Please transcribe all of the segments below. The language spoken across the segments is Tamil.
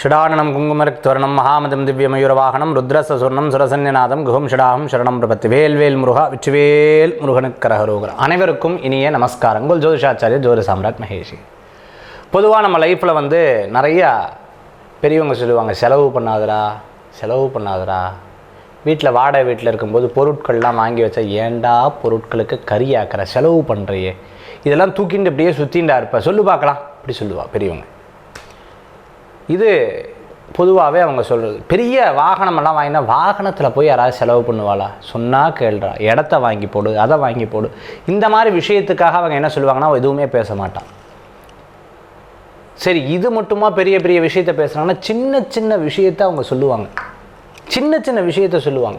ஷிடானனம் குங்குமரக்துவர்ணம் மகாமதம் திவ்யமயூரவாகனம் ருத்ரசசுர்ணம் சுரசன்யநாதம் குஹம் ஷிடாகம் சரணம் பிரபத்து வேல்வேல் முருகா விச்சுவேல் முருகனுக்கரகரோகர் அனைவருக்கும் இனிய நமஸ்காரங்கள். ஜோதிஷாச்சாரிய ஜோதி சாம்ராட் மகேஷி. பொதுவாக நம்ம லைஃப்பில் வந்து நிறையா பெரியவங்க சொல்லுவாங்க செலவு பண்ணாதடா செலவு பண்ணாதடா. வீட்டில் வாடகை வீட்டில் இருக்கும்போது பொருட்கள்லாம் வாங்கி வச்சா ஏன்டா பொருட்களுக்கு கறி ஆக்கிற செலவு பண்ணுறையே இதெல்லாம் தூக்கிட்டு அப்படியே சுற்றிண்டா இருப்பேன் சொல்லு பார்க்கலாம். அப்படி சொல்லுவா பெரியவங்க. இது பொதுவாகவே அவங்க சொல்கிறது பெரிய வாகனமெல்லாம் வாங்கினா வாகனத்தில் போய் யாராவது செலவு பண்ணுவாளா? சொன்னால் கேள்றா. இடத்த வாங்கி போடு அதை வாங்கி போடு. இந்த மாதிரி விஷயத்துக்காக அவங்க என்ன சொல்லுவாங்கன்னா எதுவுமே பேச மாட்டான் சரி இது மட்டுமா பெரிய பெரிய விஷயத்த பேசுகிறாங்கன்னா சின்ன சின்ன விஷயத்த அவங்க சொல்லுவாங்க. சின்ன சின்ன விஷயத்த சொல்லுவாங்க.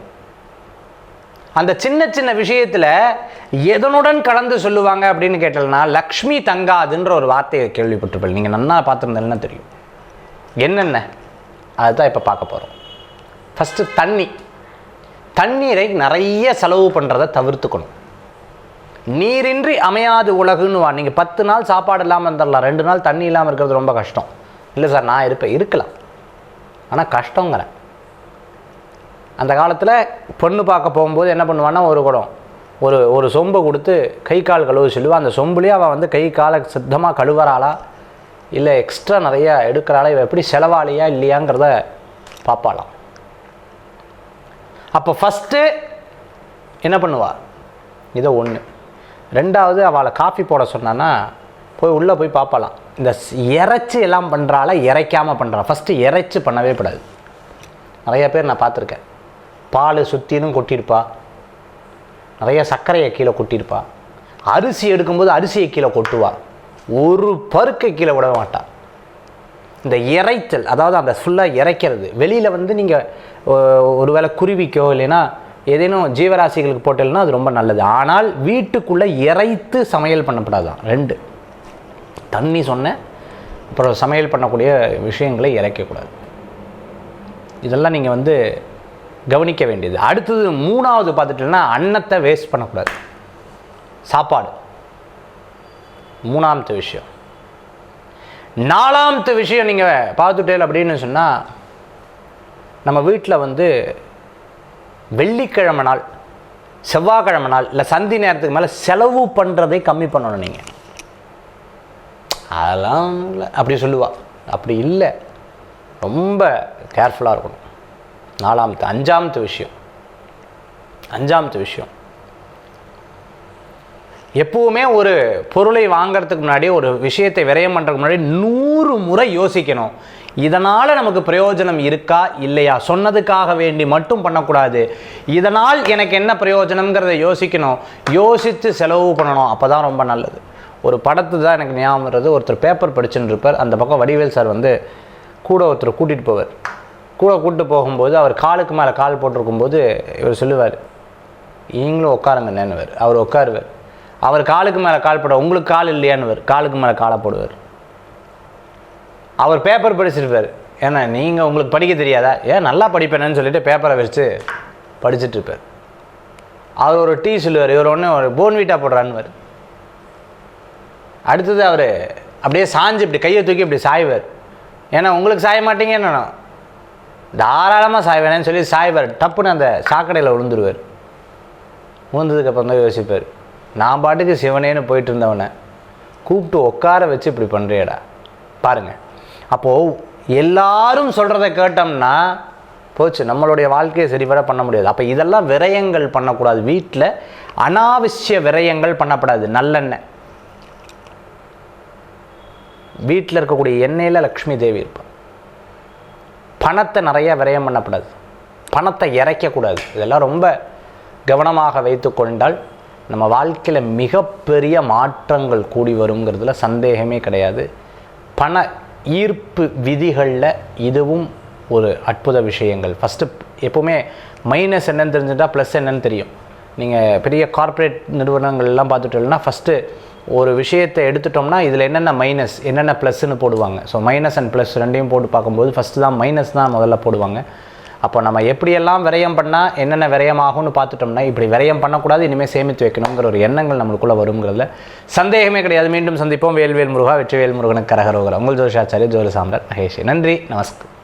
அந்த சின்ன சின்ன விஷயத்தில் எதனுடன் கலந்து சொல்லுவாங்க அப்படின்னு கேட்டலன்னா லக்ஷ்மி தங்காதுன்ற ஒரு வார்த்தையை கேள்விப்பட்டிருப்பேன் நீங்கள் நன்னா பார்த்துருந்தேன்னா தெரியும்? என்னென்ன? அதுதான் இப்போ பார்க்க போகிறோம் ஃபஸ்ட்டு தண்ணி. தண்ணீரை நிறைய செலவு பண்ணுறதை தவிர்த்துக்கணும். நீரின்றி அமையாது உலகுன்னு வா. நீங்கள் பத்து நாள் சாப்பாடு இல்லாமல் இருந்துடலாம். ரெண்டு நாள் தண்ணி இல்லாமல் இருக்கிறது ரொம்ப கஷ்டம். இல்லை சார் நான் இருப்பேன். இருக்கலாம். ஆனால் கஷ்டங்கிறேன் அந்த காலத்தில் பொண்ணு பார்க்க போகும்போது என்ன பண்ணுவான்னா ஒரு குடம். ஒரு ஒரு சொம்பை கொடுத்து கை கால் கழுவு சொல்லுவாள் அந்த சொம்புலேயே அவள் வந்து கை காலை சுத்தமாக கழுவுறாளா இல்லை எக்ஸ்ட்ரா நிறையா எடுக்கிறாளா இவள் எப்படி செலவாளியா இல்லையாங்கிறத பார்ப்பாளாம். அப்போ ஃபஸ்ட்டு என்ன பண்ணுவாள் இதை ஒன்று ரெண்டாவது அவளை காஃபி போட சொன்னான்னா போய் உள்ளே போய் பார்ப்பாளாம். இந்த இறைச்சி எல்லாம் பண்ணுறால இறைக்காமல் பண்ணுறாள் ஃபஸ்ட்டு இறைச்சி பண்ணவே கூடாது. நிறைய பேர் நான் பார்த்துருக்கேன். பால் சுற்றிலும் கொட்டியிருப்பா. நிறைய சர்க்கரையை கீழே கொட்டியிருப்பா. அரிசி எடுக்கும்போது அரிசியை கீழே கொட்டுவாள் ஒரு பருக்கை கீழே விட மாட்டா இந்த இறைச்சல் அதாவது அந்த ஃபுல்லாக இறைக்கிறது வெளியில் வந்து நீங்கள் ஒருவேளை குருவிக்கோ இல்லைன்னா ஏதேனும் ஜீவராசிகளுக்கு போட்டலன்னா அது ரொம்ப நல்லது. ஆனால் வீட்டுக்குள்ளே இறைத்து சமையல் பண்ணப்படாதான். ரெண்டு. தண்ணி சொன்னேன் அப்புறம் சமையல் பண்ணக்கூடிய விஷயங்களை இறைக்கக்கூடாது இதெல்லாம் நீங்கள் வந்து கவனிக்க வேண்டியது. அடுத்தது மூணாவது பார்த்துட்டீங்கன்னா அன்னத்தை வேஸ்ட் பண்ணக்கூடாது. சாப்பாடு. மூணாமத்து விஷயம். நாலாமத்து விஷயம் நீங்கள் பார்த்துட்டேல் அப்படின்னு சொன்னால் நம்ம வீட்டில் வந்து வெள்ளிக்கிழமை நாள் செவ்வாய்க்கிழமை நாள் இல்லை சந்தி நேரத்துக்கு மேலே செலவு பண்ணுறதை கம்மி பண்ணணும் நீங்கள் அதெல்லாம் இல்லை. அப்படி சொல்லுவாள் அப்படி இல்லை. ரொம்ப கேர்ஃபுல்லாக இருக்கணும். நாலாமத்து அஞ்சாமத்து விஷயம். அஞ்சாமத்து விஷயம். எப்பவுமே ஒரு பொருளை வாங்குறதுக்கு முன்னாடி ஒரு விஷயத்தை விரயம் பண்ணுறதுக்கு முன்னாடி நூறு முறை யோசிக்கணும். இதனால் நமக்கு பிரயோஜனம் இருக்கா இல்லையா? சொன்னதுக்காக வேண்டி மட்டும் பண்ணக்கூடாது. இதனால் எனக்கு என்ன பிரயோஜனம்ங்கிறத யோசிக்கணும். யோசித்து செலவு பண்ணணும். அப்போ தான் ரொம்ப நல்லது. ஒரு படத்து தான் எனக்கு ஞாபகம் வருது ஒருத்தர் பேப்பர் படிச்சுட்டு இருப்பார். அந்த பக்கம் வடிவேல் சார் வந்து கூட ஒருத்தர் கூட்டிகிட்டு போவார். கூட கூட்டிட்டு போகும்போது அவர் காலுக்கு மேலே கால் போட்டிருக்கும்போது இவர் சொல்லுவார் நீங்களும் உட்காருங்க நினைவார் அவர் உட்காருவார். அவர் காலுக்கு மேலே கால் போட உங்களுக்கு கால் இல்லையான்னுவார். காலுக்கு மேலே காலை போடுவார். அவர் பேப்பர் படிச்சிருப்பார். ஏன்னா நீங்கள் உங்களுக்கு படிக்க தெரியாதா? ஏன் நல்லா படிப்பேனேன்னு சொல்லிட்டு பேப்பரை வச்சு படிச்சுட்டு இருப்பார் அவர் ஒரு டீ சொல்லுவார். இவர் ஒன்று ஒரு போன்வீட்டா போடுறான்னுவார். அடுத்தது அவர் அப்படியே சாஞ்சு இப்படி கையை தூக்கி இப்படி சாய்வார். ஏன்னா உங்களுக்கு சாய மாட்டீங்கன்னு தாராளமாக சாய்வேனேன்னு சொல்லி சாய்வார். டப்புன்னு அந்த சாக்கடையில் விழுந்துருவார் விழுந்ததுக்கப்புறம் தான் யோசிப்பார். நான் பாட்டுக்கு சிவனேன்னு போயிட்டு இருந்தவனை கூப்பிட்டு உட்கார வச்சு இப்படி பண்ணுறியடா பாருங்கள் அப்போது எல்லாரும் சொல்கிறத கேட்டோம்னா போச்சு. நம்மளுடைய வாழ்க்கையை சரிவர பண்ண முடியாது. அப்போ இதெல்லாம் விரயங்கள் பண்ணக்கூடாது. வீட்டில் அனாவசிய விரயங்கள் பண்ணக்கூடாது நல்லெண்ணெய். வீட்டில் இருக்கக்கூடிய எண்ணெயில் லக்ஷ்மி தேவி இருப்பாள் பணத்தை நிறையா விரயம் பண்ணப்படாது. பணத்தை இறைக்கக்கூடாது. இதெல்லாம் ரொம்ப கவனமாக வைத்து கொண்டால் நம்ம வாழ்க்கையில் மிகப்பெரிய மாற்றங்கள் கூடி வருங்கிறதுல சந்தேகமே கிடையாது. பண ஈர்ப்பு விதிகளில் இதுவும் ஒரு அற்புத விஷயங்கள். ஃபஸ்ட்டு எப்போவுமே மைனஸ் என்னன்னு தெரிஞ்சுட்டா ப்ளஸ் என்னன்னு தெரியும். நீங்கள் பெரிய கார்ப்பரேட் நிறுவனங்கள்லாம் பார்த்துட்டோம்னா ஃபஸ்ட்டு ஒரு விஷயத்தை எடுத்துட்டோம்னா இதில் என்னென்ன மைனஸ் என்னென்ன ப்ளஸ்ன்னு போடுவாங்க. ஸோ மைனஸ் அண்ட் ப்ளஸ் ரெண்டையும் போட்டு பார்க்கும்போது ஃபஸ்ட்டு தான் மைனஸ் தான் முதல்ல போடுவாங்க. அப்போ நம்ம எப்படியெல்லாம் விரயம் பண்ணால் என்னென்ன விரயமாகும்னு பார்த்துட்டோம்னா இப்படி விரயம் பண்ணக்கூடாது இனிமேல் சேமித்து வைக்கணுங்கிற ஒரு எண்ணங்கள் நம்மளுக்குள்ளே வருங்கிறதுல சந்தேகமே கிடையாது. மீண்டும் சந்திப்போம். வேல்வேல் முருகா வெற்றிவேல் முருகனுக்கு கரகரோகர் உங்கள் ஜோஷாச்சாரி ஜோதி சாம்ராட் மகேஷ். நன்றி. நமஸ்கார்.